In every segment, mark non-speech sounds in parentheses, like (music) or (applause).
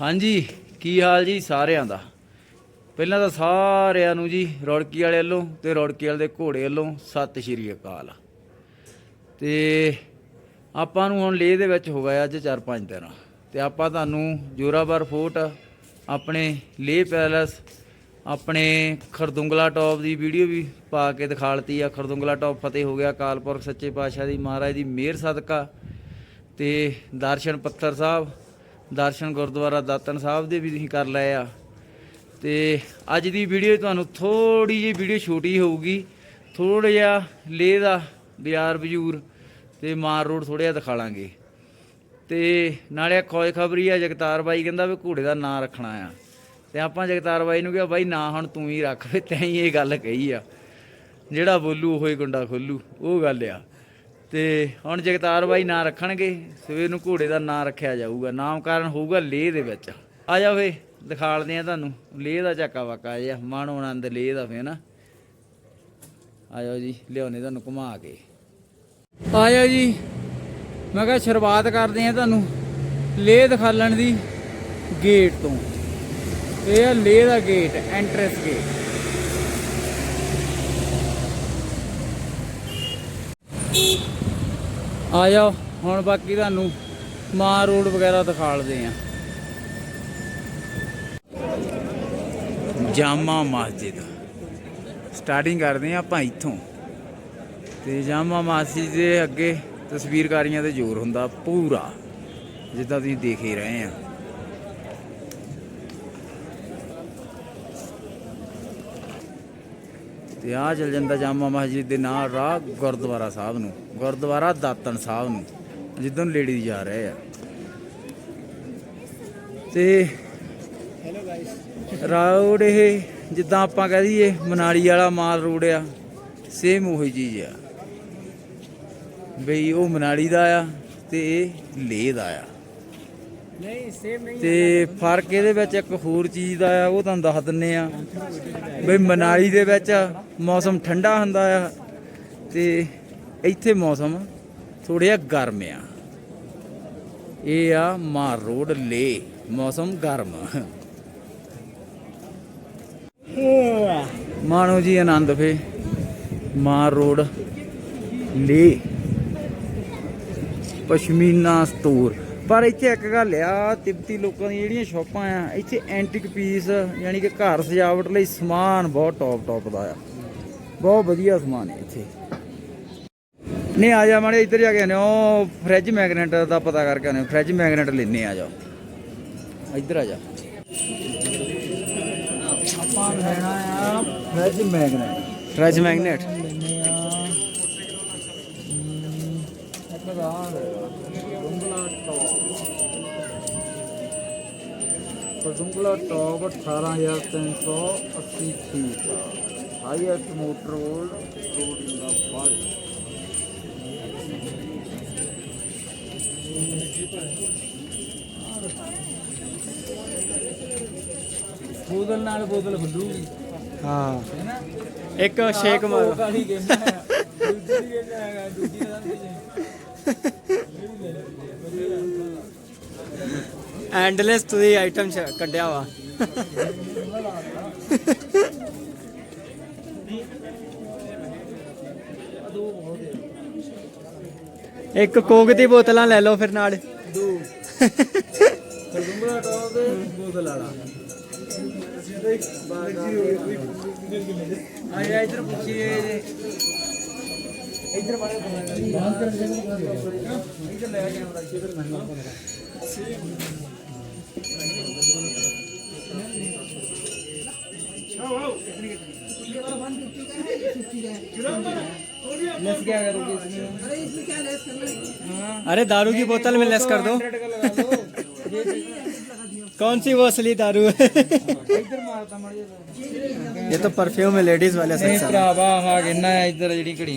ਹਾਂਜੀ, ਕੀ ਹਾਲ ਜੀ ਸਾਰਿਆਂ ਦਾ? ਪਹਿਲਾਂ ਤਾਂ ਸਾਰਿਆਂ ਨੂੰ ਜੀ ਰੌੜਕੀ ਵਾਲੇ ਵੱਲੋਂ ਤੇ ਰੌੜਕੀ ਵਾਲੇ ਦੇ ਘੋੜੇ ਵੱਲੋਂ ਸਤਿ ਸ਼੍ਰੀ ਅਕਾਲ। ਤੇ ਆਪਾਂ ਨੂੰ ਹੁਣ ਲੇਹ ਦੇ ਵਿੱਚ ਹੋ ਗਿਆ ਅੱਜ 4-5 ਦਿਨ। ਤੇ ਆਪਾਂ ਤੁਹਾਨੂੰ ਜੋਰਾਵਰ ਫੋਰਟ, ਆਪਣੇ ਲੇਹ ਪੈਲਸ, ਆਪਣੇ ਖਰਦੁੰਗਲਾ ਟੌਪ ਦੀ ਵੀਡੀਓ ਵੀ ਪਾ ਕੇ ਦਿਖਾਲਤੀ ਆ। ਖਰਦੁੰਗਲਾ ਟੌਪ ਫਤਿਹ ਹੋ ਗਿਆ, ਕਾਲਪੁਰਖ ਸੱਚੇ ਪਾਤਸ਼ਾਹ ਦੀ ਮਹਾਰਾਜ ਦੀ ਮਿਹਰ ਸਦਕਾ। ਤੇ ਦਰਸ਼ਨ ਪੱਥਰ ਸਾਹਿਬ ਦਰਸ਼ਨ ਗੁਰਦੁਆਰਾ ਦਾਤਨ ਸਾਹਿਬ ਦੇ ਵੀ ਤੁਸੀਂ ਕਰ ਲਏ ਆ। ਤੇ ਅੱਜ ਦੀ ਵੀਡੀਓ ਤੁਹਾਨੂੰ ਥੋੜੀ ਜਿਹੀ ਵੀਡੀਓ ਛੋਟੀ ਹੋਊਗੀ। ਥੋੜਾ ਜਿਹਾ ਲੇਹ ਦਾ ਬਾਜ਼ਾਰ ਬਜੂਰ ਤੇ ਮਾਰ ਰੋਡ ਥੋੜਾ ਜਿਹਾ ਦਿਖਾ ਲਾਂਗੇ। ਤੇ ਨਾਲੇ ਖੋਜ ਖਬਰੀ ਆ ਜਗਤਾਰ ਬਾਈ ਕਹਿੰਦਾ ਵੀ ਘੋੜੇ ਦਾ ਨਾਂ ਰੱਖਣਾ ਆ। ਤੇ ਆਪਾਂ ਜਗਤਾਰ ਬਾਈ ਨੂੰ ਕਿਹਾ, ਬਾਈ ਨਾ ਹੁਣ ਤੂੰ ਹੀ ਰੱਖ, ਵੀ ਤੈਂ ਹੀ ਇਹ ਗੱਲ ਕਹੀ ਆ। ਜਿਹੜਾ ਬੋਲੂ, ਉਹ ਹੀ ਗੁੰਡਾ ਖੋਲੂ। ਉਹ ਗੱਲ ਆ। ਤੇ ਹੁਣ ਜਗਤਾਰ ਬਾਈ ਨਾਂ ਰੱਖਣਗੇ, ਸਵੇਰ ਨੂੰ ਘੋੜੇ ਦਾ ਨਾਂ ਰੱਖਿਆ ਜਾਊਗਾ। ਨਾਮਕਰਨ ਹੋਊਗਾ ਲੇਹ ਦੇ ਵਿੱਚ। ਆ ਜਾ ਵੇ ਦਿਖਾਲਦੇ ਆ ਤੁਹਾਨੂੰ। ਲੇਹ ਦਾ ਝਾਕਾ ਵਾਕਾ ਜਿਹਾ ਮਨ ਆਨੰਦ ਲੇਹ ਦਾ ਫੇ ਨਾ। ਆ ਜਾਓ ਜੀ ਲਿਆਉਨੇ ਤੁਹਾਨੂੰ ਘੁਮਾ ਕੇ। ਆ ਜਾਓ ਜੀ, ਮੈਂ ਕਿਹਾ ਸ਼ੁਰੂਆਤ ਕਰਦੇ ਆ ਤੁਹਾਨੂੰ, ਲੇਹ ਦਿਖਾਲਣ ਦੀ ਗੇਟ ਤੋਂ। ਇਹ ਆ ਲੇਹ ਦਾ ਗੇਟ ਐਂਟਰੈਂਸ ਗੇਟ ਆ ਜਾਓ, ਹੁਣ ਬਾਕੀ ਤੁਹਾਨੂੰ ਮਾਂ ਰੋਡ ਵਗੈਰਾ ਦਿਖਾ ਦਿਖਾਲਦੇ ਆ। ਜਾਮਾ ਮਸਜਿਦ। ਸਟਾਰਟਿੰਗ ਕਰਦੇ ਆ ਆਪਾਂ ਇੱਥੋਂ। ਤੇ ਜਾਮਾ ਮਸਜਿਦ ਦੇ ਅੱਗੇ ਤਸਵੀਰਕਾਰੀਆਂ ਤੇ ਜ਼ੋਰ ਹੁੰਦਾ ਪੂਰਾ, ਜਿੱਦਾਂ ਤੁਸੀਂ ਦੇਖ ਹੀ ਰਹੇ ਆ। ਤੇ ਆ ਚਲ ਜਾਂਦਾ ਜਾਮਾ ਮਸਜਿਦ ਦੇ ਨਾਲ ਰਾਹ ਗੁਰਦੁਆਰਾ ਸਾਹਿਬ ਨੂੰ, ਗੁਰਦੁਆਰਾ ਦਾਤਨ ਸਾਹਿਬ ਨੂੰ ਜਿੱਦੋਂ ਲੇਡੀ ਜਾ ਰਹੇ ਆ। ਤੇ ਰੋਡ ਇਹ ਜਿੱਦਾਂ ਆਪਾਂ ਕਹਿ ਦਈਏ, ਮਨਾਲੀ ਵਾਲਾ ਮਾਲ ਰੋਡ ਆ ਸੇਮ ਉਹੀ ਚੀਜ਼ ਆ। ਬਈ ਉਹ ਮਨਾਲੀ ਦਾ ਆ ਤੇ ਇਹ ਲੇਹ ਦਾ ਆ। ਨਹੀਂ ਸੇਮ ਨਹੀਂ ਤੇ ਫ਼ਰਕ ਇਹਦੇ ਵਿੱਚ ਇੱਕ ਹੋਰ ਚੀਜ਼ ਦਾ ਆ ਉਹ ਤੁਹਾਨੂੰ ਦੱਸ ਦਿੰਨੇ ਆ। ਬਈ ਮਨਾਲੀ ਦੇ ਵਿੱਚ ਮੌਸਮ ਠੰਡਾ ਹੁੰਦਾ ਆ ਤੇ ਇੱਥੇ ਮੌਸਮ ਥੋੜਾ ਜਿਹਾ ਗਰਮ ਆ। ਇਹ ਆ ਮਾਰ ਰੋਡ ਲੇ ਮੌਸਮ ਗਰਮ। ਮਾਣੋ ਜੀ ਆਨੰਦ ਫੇ ਮਾਰ ਰੋਡ ਲੇ। ਪਸ਼ਮੀਨਾ ਸਟੋਰ ਪਰ ਇੱਥੇ ਇੱਕ ਗੱਲ ਆ, ਤਿੱਬਤੀ ਲੋਕਾਂ ਦੀਆਂ ਜਿਹੜੀਆਂ ਸ਼ਾਪਾਂ ਆ, ਇੱਥੇ ਐਂਟੀਕ ਪੀਸ ਯਾਨੀ ਕਿ ਘਰ ਸਜਾਵਟ ਲਈ ਸਮਾਨ ਬਹੁਤ ਟੌਪ ਟੌਪ ਦਾ ਆ। ਬਹੁਤ ਵਧੀਆ ਸਮਾਨ ਹੈ ਇੱਥੇ। ਨਹੀਂ, ਆ ਜਾ ਮਾੜੇ ਇੱਧਰ ਜਾ ਕੇ ਆਨੇ ਉਹ ਫ੍ਰਿਜ ਮੈਗਨੇਟ ਦਾ ਪਤਾ ਕਰਕੇ ਆਨੇ ਫ੍ਰਿਜ ਮੈਗਨੇਟ ਲੈਣੇ ਆ ਜਾ ਇੱਧਰ ਆ ਜਾ। ਆਪਾਂ ਲੈਣਾ ਆ ਫ੍ਰਿਜ ਮੈਗਨੇਟ ਫ੍ਰਿਜ ਮੈਗਨੇਟ ਲੈਣੇ ਆ ਇੱਕ ਦਾ Dungla top Dungla top 18380 feet highest motor volt loading ਦਾ ਫਾਲ। ਬੋਤਲ ਨਾਲ ਬੋਤਲ ਖੁੱਲੂਗੀ ਹਾਂ। ਇੱਕ ਸ਼ੇਕ ਮਾਰ। ਕਾਹੀ ਗੇਮ ਹੈ। ਦੂਜੀ ਗੇਮ ਹੈਗਾ ਦੂਜੀ ਦਾ (laughs) ਐਂਡਲੈਸ ਤੁਸੀਂ ਆਈਟਮ ਕੱਢਿਆ ਵਾ। ਇੱਕ ਕੋਕ ਦੀ ਬੋਤਲਾਂ ਲੈ ਲਓ ਫਿਰ ਨਾਲ। ਦੋ। ਡੁੰਗਲਾ ਟੌਪ ਤੇ ਬੋਤਲ ਵਾਲਾ। ਆ ਜਾ ਇਧਰ ਪੁੱਛੀਏ ਇਧਰ ਵਾਲੇ ਇਧਰ ਲੈ ਕੈਮਰਾ ਇਧਰ ਮਹਿੰਗਾ लेस क्या इसमें अरे दारू की बोतल में लेस कर दो। कौन सी वो असली दारू है? ये तो परफ्यूम है लेडीज़ वाले अच्छा। इधर घड़ी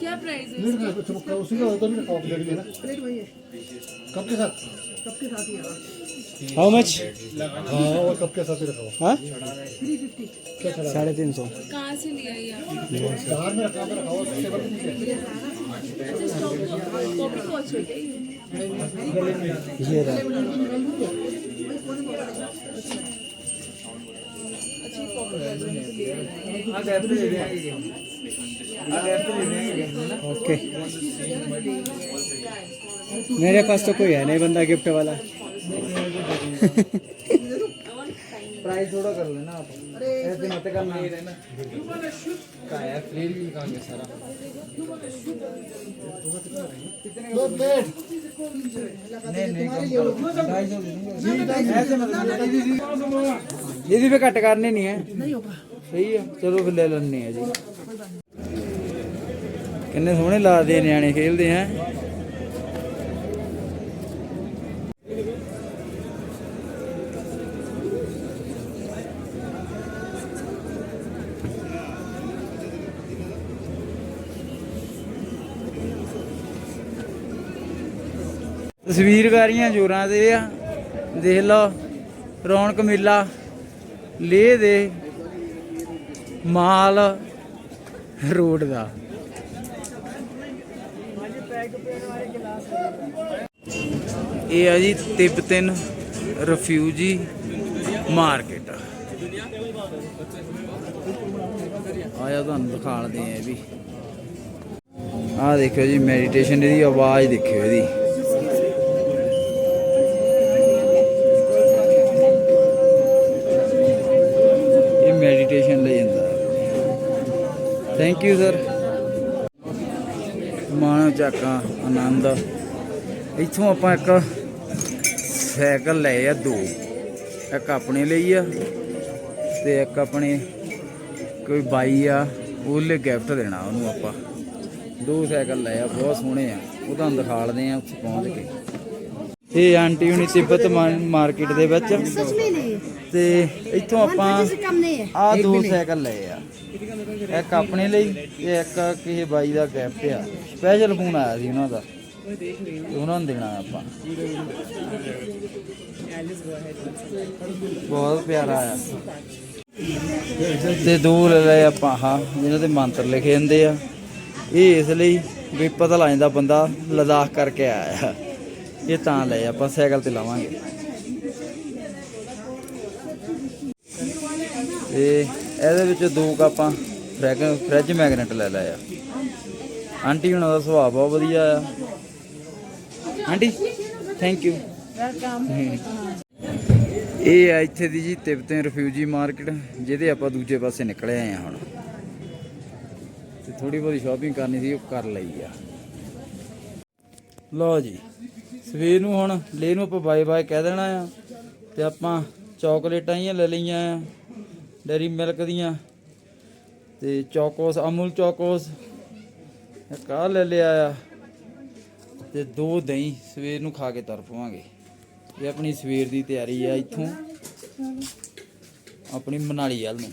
क्या प्राइस है नहीं रखा कुछ उसी का तो नहीं रखा ऑफ है ना प्लेट वही है कब के साथ कप के साथ ही है हाउ मच हाँ वो कब के साथ ही रखा हुआ हाँ थ्री फिफ्टी क्या चला साढ़े तीन सौ कहाँ से लिया ये आप बाहर में रखा हुआ रखा हुआ उसके बाद नीचे कॉपी वॉच है क्या ये? ये रहा ओके मेरे पास तो कोई है नहीं बंदा गिफ्ट वाला। (laughs) प्राइस थोड़ा कर लेना आप ऐसे मत करना काया फ्लेयर भी निकाल सारा दो प्लेट नहीं नहीं ऐसे मत दीदी पे कट करने नहीं है नहीं होगा सही है चलो फिर ले लेने हैं जी किन्ने सोहने ला दे न्याणे खेलते हैं ਤਸਵੀਰਕਾਰੀਆਂ ਜੋਰਾਂ ਤੇ ਆ। ਦੇਖ ਲਓ, ਰੌਣਕ ਮੇਲਾ, ਲੇਹ ਦੇ ਮਾਲ ਰੋਡ ਦਾ। ਇਹ ਆ ਜੀ ਤਿੱਬਤਨ ਰਿਫਿਊਜੀ ਮਾਰਕੀਟ। ਆਇਆ ਤੁਹਾਨੂੰ ਦਿਖਾਣਦੇ ਆ ਇਹ ਵੀ। ਆਹ ਦੇਖਿਓ ਜੀ ਮੈਡੀਟੇਸ਼ਨ ਦੀ ਆਵਾਜ਼ ਦੇਖਿਓ ਇਹਦੀ। ਥੈਂਕ ਯੂ ਸਰ ਮਾਣ ਚਾਕਾ ਆਨੰਦ। ਇੱਥੋਂ ਆਪਾਂ ਇੱਕ ਸਾਈਕਲ ਲਏ ਆ ਦੋ। ਇੱਕ ਆਪਣੇ ਲਈ ਆ ਤੇ ਇੱਕ ਆਪਣੇ ਕੋਈ ਬਾਈ ਆ ਉਹਲੇ ਗਿਫਟ ਦੇਣਾ ਉਹਨੂੰ ਆਪਾਂ। ਦੋ ਸਾਈਕਲ ਲਏ ਆ ਬਹੁਤ ਸੋਹਣੇ ਆ। ਉਹ ਤਾਂ ਦਿਖਾ ਲਦੇ ਆ ਉੱਥੇ ਪਹੁੰਚ ਕੇ। ਇਹ ਆਂਟੀ ਹੁਣੀ ਤਿੱਬਤ ਮਾਰਕੀਟ ਦੇ ਵਿੱਚ। ਤੇ ਇੱਥੋਂ ਆਪਾਂ ਆ ਦੋ ਸਾਈਕਲ ਲਏ ਆ। ਇੱਕ ਆਪਣੇ ਲਈ ਤੇ ਇੱਕ ਕਿਸੇ ਬਾਈ ਦਾ ਗਿਫਟ ਆ। ਸਪੈਸ਼ਲ ਫੋਨ ਆਇਆ ਸੀ ਉਹਨਾਂ ਦਾ। ਉਹਨਾਂ ਨੂੰ ਦੇਣਾ ਆਪਾਂ। ਬਹੁਤ ਪਿਆਰਾ ਆ। ਤੇ ਦੂਰ ਲੈ ਆਪਾਂ ਹਾਂ ਜਿਹਨਾਂ ਦੇ ਮੰਤਰ ਲਿਖੇ ਹੁੰਦੇ ਆ। ਇਹ ਇਸ ਲਈ ਵੀ ਪਤਾ ਲੱਗ ਜਾਂਦਾ ਬੰਦਾ ਲਦਾਖ ਕਰਕੇ ਆਇਆ ਇਹ ਤਾਂ ਲੈ ਆਪਾਂ ਸਾਈਕਲ ਤੇ ਲਾਵਾਂਗੇ। ਤੇ ਇਹਦੇ ਵਿੱਚ ਦੋ ਕੱਪਾਂ ਫ੍ਰੈਗ ਫ੍ਰਿਜ ਮੈਗਨੇਟ ਲੈ ਲਿਆ ਆ। ਆਂਟੀ ਹੁਣਾਂ ਦਾ ਸੁਭਾਅ ਬਹੁਤ ਵਧੀਆ ਆ। ਆਂਟੀ ਥੈਂਕ ਯੂ ਵੈਲਕਮ ਇਹ ਆ ਇੱਥੇ ਦੀ ਜੀ ਤਿਬਤਨ ਰਿਫਿਊਜੀ ਮਾਰਕੀਟ ਜਿਹਦੇ ਆਪਾਂ ਦੂਜੇ ਪਾਸੇ ਨਿਕਲੇ ਆਏ ਆ ਹੁਣ। ਤੇ ਥੋੜੀ ਬਹੁਤੀ ਸ਼ਾਪਿੰਗ ਕਰਨੀ ਸੀ ਉਹ ਕਰ ਲਈ ਆ। ਲਓ ਜੀ ਸਵੇਰ ਨੂੰ ਹੁਣ ਲੈ ਨੂੰ ਆਪਾਂ ਬਾਏ ਬਾਏ ਕਹਿ ਦੇਣਾ ਆ। ਤੇ ਆਪਾਂ ਚਾਕਲੇਟਾਂ ਹੀ ਲੈ ਲਈਆਂ ਆ। ਡੈਰੀ ਮਿਲਕ ਦੀਆਂ ਤੇ ਚੋਕੋਸ, ਅਮੁਲ ਚੌਕੋਸ। ਇੱਕ ਲੈ ਲਿਆ ਆ ਤੇ ਦੋ ਦਹੀਂ ਸਵੇਰ ਨੂੰ ਖਾ ਕੇ ਤਰ ਪਵਾਂਗੇ ਇਹ ਆਪਣੀ ਸਵੇਰ ਦੀ ਤਿਆਰੀ ਆ ਇੱਥੋਂ। ਆਪਣੀ ਮਨਾਲੀ ਵੱਲ ਨੂੰ।